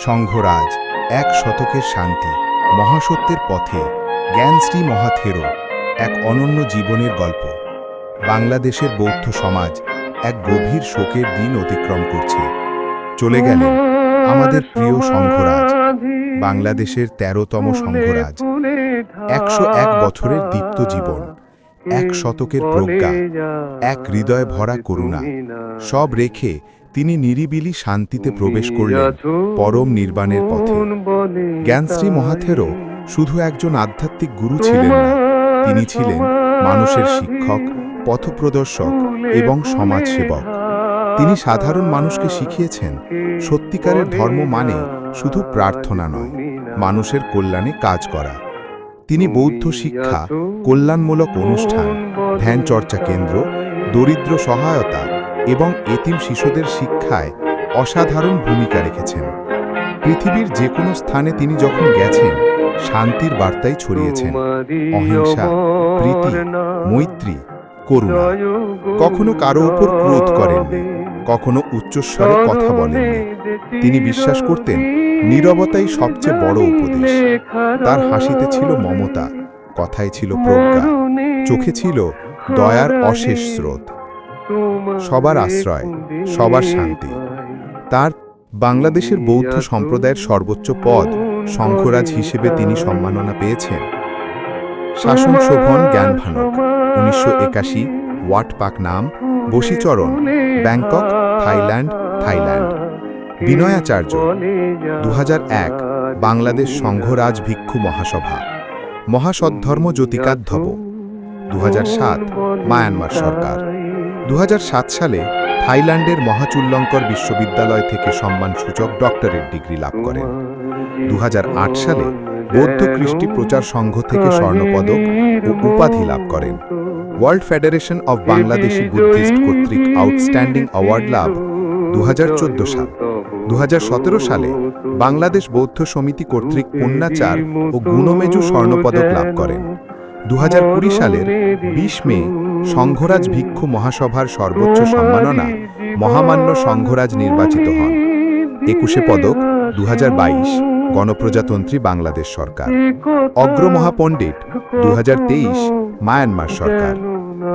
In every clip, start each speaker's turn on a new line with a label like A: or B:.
A: সংঘরাজ, এক শতকের শান্তি, মহাসত্যের পথে জ্ঞানশ্রী মহাথেরো, এক অনন্য জীবনের গল্প। বাংলাদেশের বৌদ্ধ সমাজ এক গভীর শোকের দিন অতিক্রম করছে। চলে গেলেন আমাদের প্রিয় সংঘরাজ, বাংলাদেশের তেরোতম সংঘরাজ, একশো এক বছরের দীপ্ত জীবন, এক শতকের প্রজ্ঞা, এক হৃদয় ভরা করুণা, সব রেখে তিনি নিরিবিলি শান্তিতে প্রবেশ করলেন পরম নির্বাণের পথে। জ্ঞানশ্রী মহাথেরও শুধু একজন আধ্যাত্মিক গুরু ছিলেন না তিনি ছিলেন মানুষের শিক্ষক পথপ্রদর্শক এবং সমাজসেবক। তিনি সাধারণ মানুষকে শিখিয়েছেন সত্যিকারের ধর্ম মানে শুধু প্রার্থনা নয় মানুষের কল্যাণে কাজ করা। তিনি বৌদ্ধ শিক্ষা কল্যাণমূলক অনুষ্ঠান ধ্যান চর্চা কেন্দ্র দরিদ্র সহায়তা এবং এতিম শিশুদের শিক্ষায় অসাধারণ ভূমিকা রেখেছেন। পৃথিবীর যে কোনো স্থানে তিনি যখন গেছেন, শান্তির বার্তাই ছড়িয়েছেন। অহিংসা, প্রীতি, মৈত্রী, করুণা কখনো কারও উপর ক্রোধ করেননি, কখনো উচ্চস্বরে কথা বলেননি। তিনি বিশ্বাস করতেন, নীরবতাই সবচেয়ে বড় উপদেশ। তার হাসিতে ছিল মমতা, কথায় ছিল প্রজ্ঞা, চোখে ছিল দয়ার অশেষ স্রোত। সবার আশ্রয়, সবার শান্তি। তার বাংলাদেশের বৌদ্ধ সম্প্রদায়ের সর্বোচ্চ পদ শঙ্খরাজ হিসেবে তিনি সম্মাননা পেয়েছেন। শাসন শোভন জ্ঞানভানক, উনিশশো একাশি, Wat Pak Nam, Bashicharan, Bangkok, Thailand Thailand. Vinayacharya দু এক, বাংলাদেশ সংঘরাজ ভিক্ষু মহাসভা, মহাসদ্ধর্ম জ্যোতিকাধ্যব দু মায়ানমার সরকার। দু হাজার সাত সালে থাইল্যান্ডের মহাচুল্লঙ্কর বিশ্ববিদ্যালয় থেকে সম্মানসূচক ডক্টরেট ডিগ্রি লাভ করেন। দুহাজার আট সালে বৌদ্ধ কৃষ্টি প্রচার সংঘ থেকে স্বর্ণপদক ও উপাধি লাভ করেন। World Federation of Bangladeshi Buddhist কর্তৃক আউটস্ট্যান্ডিং অ্যাওয়ার্ড লাভ দু হাজার চোদ্দ সাল। দু হাজার সতেরো সালে বাংলাদেশ বৌদ্ধ সমিতি কর্তৃক পুণ্যাচার ও গুণমেজু স্বর্ণপদক লাভ করেন। দু হাজার কুড়ি সালের ২০ মে সংঘরাজ ভিক্ষু মহাসভার সর্বোচ্চ সম্মাননা মহামান্য সংঘরাজ নির্বাচিত হন। একুশে পদক দু হাজার বাইশ, গণপ্রজাতন্ত্রী বাংলাদেশ সরকার। অগ্রমহাপণ্ডিত দু হাজার তেইশ, মায়ানমার সরকার।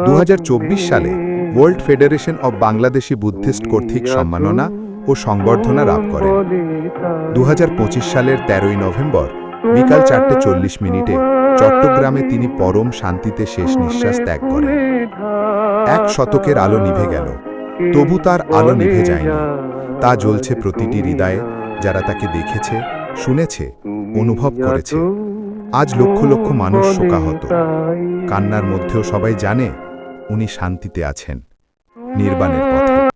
A: দু হাজার চব্বিশ সালে World Federation of Bangladeshi Buddhist কর্তৃক সম্মাননা ও সংবর্ধনা লাভ করেন। দু হাজার পঁচিশ সালের তেরোই নভেম্বর বিকাল চারটে চল্লিশ মিনিটে চট্টগ্রামে তিনি পরম শান্তিতে শেষ নিঃশ্বাস ত্যাগ করেন। এক শতকের আলো নিভে গেল। তবু তার আলো নিভে যায়নি। তা জ্বলছে প্রতিটি হৃদয়ে। যারা তাকে দেখেছে, শুনেছে, অনুভব করেছে। আজ লক্ষ লক্ষ মানুষ শোকাহত। কান্নার মধ্যেও সবাই জানে, উনি শান্তিতে আছেন। নির্বাণের পথে।